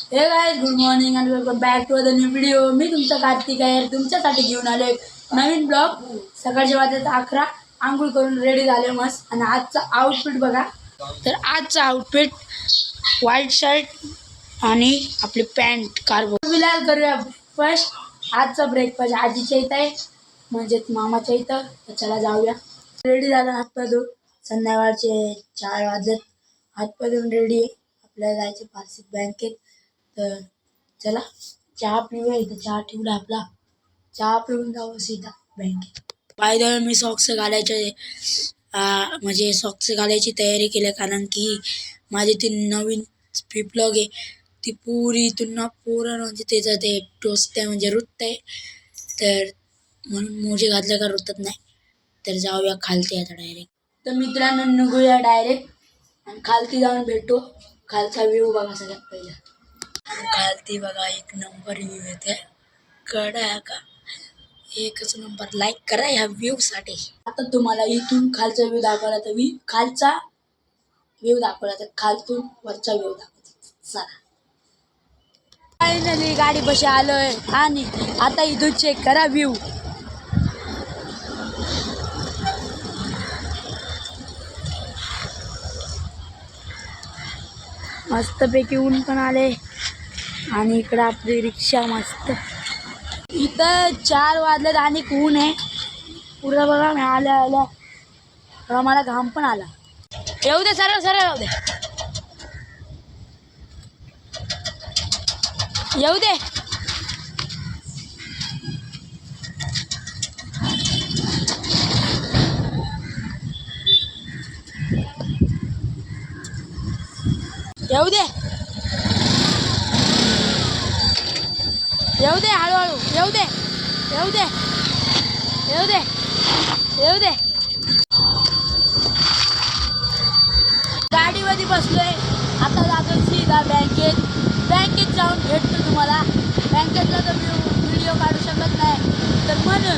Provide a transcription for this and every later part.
हे गाय good morning आणि welcome back to the new video मी तुमचा कार्तिक आहे. तुमच्यासाठी घेऊन आलो एक नवीन ब्लॉग सकाळच्या वाजत अकरा. आंघोळ करून रेडी झाले मस्त. आणि आजचा आउटफिट बघा. तर आजचा आउटफिट व्हाईट शर्ट आणि आपली पॅन्ट कार्बो फिलहाल करूया ब्रेकफास्ट आजचा ब्रेकफास्ट आजीच्या इथं आहे. म्हणजेच मामाच्या इथं. तर चला जाऊया. रेडी झाला हातपाय धुवून संध्याकाळचे चार वाजत हातपाय धुवून रेडी आहे. आपल्याला जायचे पासिक बँकेत तर चला चहा पिऊया इथं. चहा ठेवला आपला. चहा पिऊन जाऊ सीधा बँकेत बाय द मी सॉक्स घालायचे. म्हणजे सॉक्स घालायची तयारी केली कारण की माझी ती नवीन फ्लिपलॉग आहे. ती पुरी इथून पूर्ण म्हणजे त्याचं ते टोचत आहे म्हणजे रुतत आहे तर म्हणून मोजे घातले का रुतत नाही. तर जाऊया खालती आता डायरेक्ट तर मित्रांनो निघूया डायरेक्ट आणि खालती जाऊन भेटतो खालचा व्ह्यू बघा सगळ्यात पहिला. खालती बघा एक नंबर व्ह्यू येते कडा का? एकच नंबर लाईक करा ह्या व्ह्यू साठी. आता तुम्हाला इथून खालचा व्ह्यू दाखवला तर व्ह्यू खालचा व्ह्यू दाखवला तर खालतून वरचा व्ह्यू दाखवतो. चला. फायनली गाडी बशी आलोय आणि आता इथून चेक करा व्ह्यू मस्तपैकी ऊन पण आले आणि इकडं आपली रिक्षा मस्त. इथं चार वाजलेत आणि ऊन आहे. पुढं बघा मी आल्या आल्या. तेव्हा मला घाम पण आला. येऊ दे सरळ सरळ येऊ दे. येऊ दे. येऊ दे. येऊ दे हळूहळू येऊ दे येऊ दे येऊ दे येऊ दे गाडीमध्ये बसलोय. आता जातो सीधा बँकेत. बँकेत जाऊन भेटतो तुम्हाला. बँकेतला तर व्हिडिओ काढू शकत नाही. तर म्हणून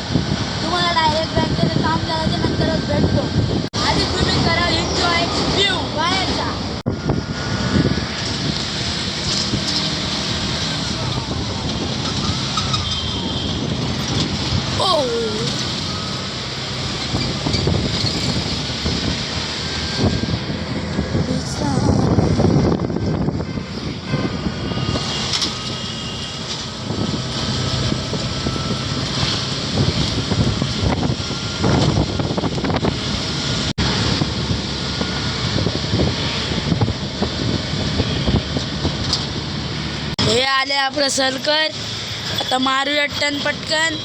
तुम्हाला डायरेक्ट बँकेचं काम करायच्या नंतरच भेटतो. हे आले आपलं सलकर आता मारूया टन पटकन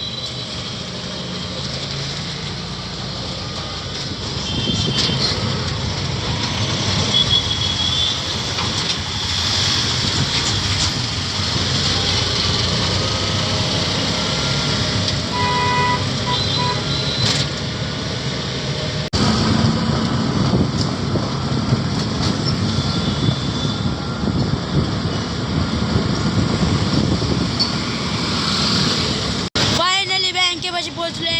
फायनली बँकेपाशी पोहोचले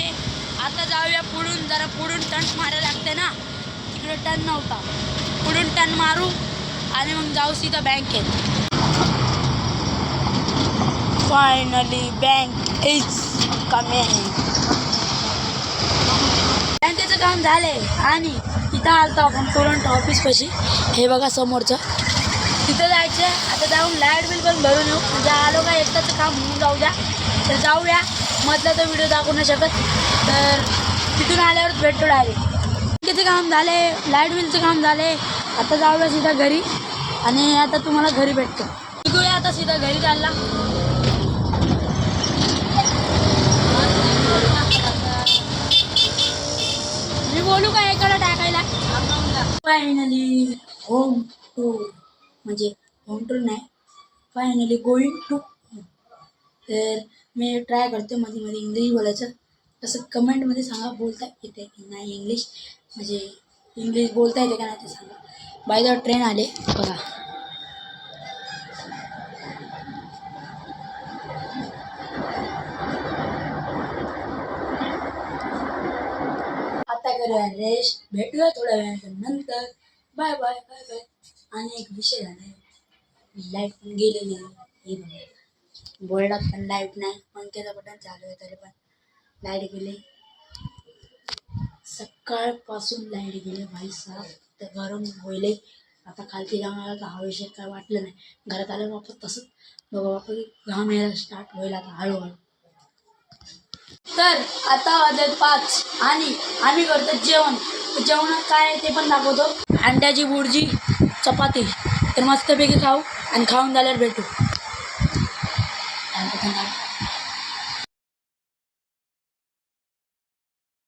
आता जाऊया पुढून जरा पुढून टन मारायला लागते ना तिकडे टन नव्हता. पुढून टन मारू आणि मग जाऊ सीधा बँकेत फायनली बँक इज कमिंग बँकेचं काम झाले आणि इथं आलतो आपण करंट ऑफिस कशी हे बघा समोरचं. तिथं जायचं आता जाऊन लाइट बिल पण भरून येऊ. म्हणजे आलो का एकदाचं काम होऊन जाऊ द्या. तर जाऊया. मधला तो व्हिडिओ दाखवू नाही शकत. तर तिथून आल्यावर भेटतो डायरेक्ट बँकेचं काम झाले लाइट बिलचं काम झाले. आता जाऊया सीधा घरी आणि आता तुम्हाला घरी भेटतो. निघूया आता सीधा घरी चालला मी बोलू का एकाला टाकायला? फायनली होम टू म्हणजे होम टू नाही फायनली गोईंग टू तर मी ट्राय करते मध्ये मध्ये इंग्लिश बोलायचं. तसं कमेंटमध्ये सांगा बोलता येते नाही इंग्लिश म्हणजे इंग्लिश बोलता येते का नाही ते सांगा. बाय द ट्रेन आले. बघा. आता करूया रेस्ट भेटूया थोड्या वेळानंतर नंतर. बाय बाय बाय बाय आणि एक विषय झाला लाइट पण गेलेली आहे हे बघा. बोर्डात पण लाइट नाही. पंख्याचं बटन चालू आहे तरी पण. लाइट गेली. सकाळपासून लाइट गेली भाई साहेब. तर गरम होईल आता खालती जाणार तर काय वाटलं नाही. घरात आलं वापस तसंच. बघा वापस घाम यायला स्टार्ट होईल आता हळूहळू. तर आता वाजत पाच आणि आम्ही करतो जेवण. जेवणात काय ते पण दाखवतो. अंड्याची बुर्जी चपाती. तर मस्तपैकी खाऊ आणि खाऊन झाल्यावर भेटू.